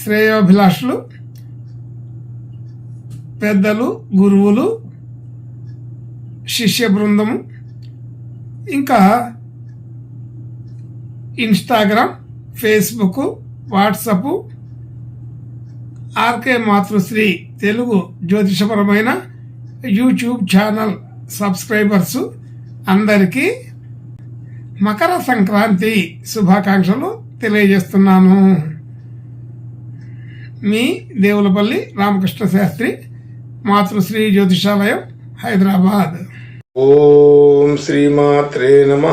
శ్రేయోభిలాషులు పెద్దలు గురువులు శిష్య బృందము ఇంకా Instagram Facebook WhatsApp RK Matrusri Telugu జ్యోతిషపరమైన YouTube channel subscribers అందరికీ మకర సంక్రాంతి శుభాకాంక్షలు తెలియజేస్తున్నాను. మీ దేవులపల్లి రామకృష్ణ శాస్త్రి మాతృశ్రీ జ్యోతిషాలయం హైదరాబాద్. ఓం శ్రీమాత్రే నమ.